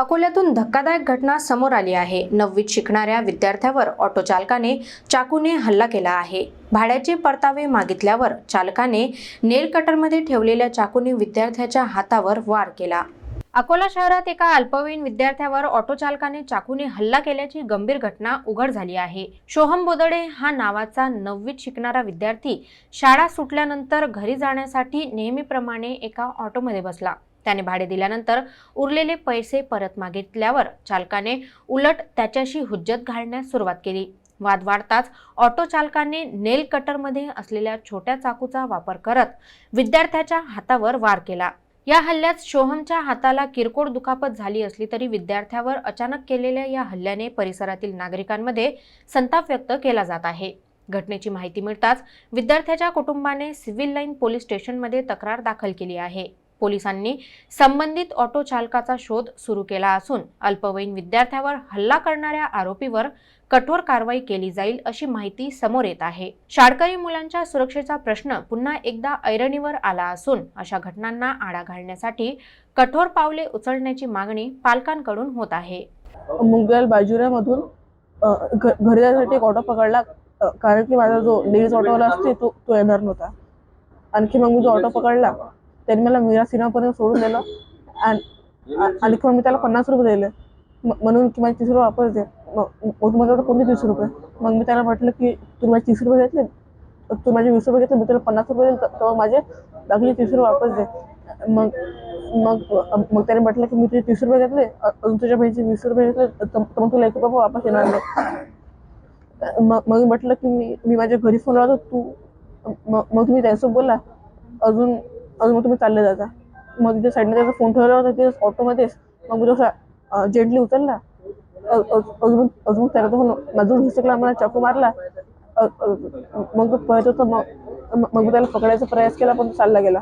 अकोल्यातून धक्कादायक घटना समोर आली आहे. नववीत शिकणाऱ्या विद्यार्थ्यावर ऑटो चालकाने चाकूने हल्ला केला आहे. भाड्याचे परतावे मागितल्यावर चालकाने नेल कटरमध्ये ठेवलेल्या चाकूने विद्यार्थ्याच्या हातावर वार केला. अकोला शहरात एका अल्पवयीन विद्यार्थ्यावर ऑटो चालकाने चाकूने हल्ला केल्याची गंभीर घटना उघड झाली आहे. सोहम बोदडे हा नावाचा नववीत शिकणारा विद्यार्थी. शाळा सुटल्यानंतर घरी जाण्यासाठी नेहमीप्रमाणे एका ऑटोमध्ये बसला. त्याने भाडे दिल्यानंतर उरलेले पैसे परत मागितल्यावर चालकाने उलट त्याच्याशी हुज्जत घालण्यास सुरुवात केली. वाद वाढताच ऑटो चालकाने नेल कटरमध्ये असलेल्या छोट्या चाकूचा वापर करत विद्यार्थ्याच्या हातावर वार केला. या हल्ल्यात शोहमच्या हाताला किरकोळ दुखापत झाली असली तरी विद्यार्थ्यावर अचानक केलेल्या या हल्ल्याने परिसरातील नागरिकांमध्ये संताप व्यक्त केला जात आहे. घटनेची माहिती मिळताच विद्यार्थ्याच्या कुटुंबाने सिव्हिल लाईन पोलीस स्टेशनमध्ये तक्रार दाखल केली आहे. पोलिसांनी संबंधित ऑटो चालकाचा शोध सुरू केला असून अल्पवयीन विद्यार्थ्यावर हल्ला करणाऱ्या आरोपीवर कठोर कारवाई केली जाईल अशी माहिती समोर येत आहे. शाळकरी मुलांच्या सुरक्षेचा प्रश्न पुन्हा एकदा ऐरणीवर आला असून अशा घटनांना आळा घालण्यासाठी कठोर पावले उचलण्याची मागणी पालकांकडून होत आहे. मुंगल बाजुऱ्यामधून घरी जाण्यासाठी एक ऑटो पकडला. कारण की माझा जो लेडीज ऑटोवाला असते तो तो येणार नव्हता. आणखी मग मी जो ऑटो पकडला त्यांनी मला मीरा सिनेमापर्यंत सोडून दिलं. आणि आ- मी त्याला पन्नास रुपये दिले. म्हणून की माझे तीस रुपये वापस दे. मग माझ्याकडे कोणते तीस रुपये? मग मी त्याला म्हटलं की तुम्ही माझे तीस रुपये घेतले. तू माझे वीस रुपये घेतले मी तुला पन्नास रुपये दिले. तर माझे बाकीचे तीस रुपये वापस दे. मग मग मग त्याने म्हटलं की मी तुझे तीस रुपये घेतले. अजून तुझ्या बहिणीचे वीस रुपये घेतले. तर तर मग तुला एक रुपये वापस येणार नाही. मग मग मी म्हटलं की मी मी माझ्या घरी फोन लावतो. तू मग मग तुम्ही त्यांच्यासोबत बोला. अजून अजून मग तुम्ही चालले जाता. मग तिथे साईडने त्याचा फोन ठेवला होता तिथे ऑटोमध्येच मग मी तसा जेंटली उचलला. अजून अजून त्याला तो माझून घुसकला मला चाकू मारला. मग तो पळत होता मग मग त्याला पकडायचा प्रयास केला पण तो चालला गेला.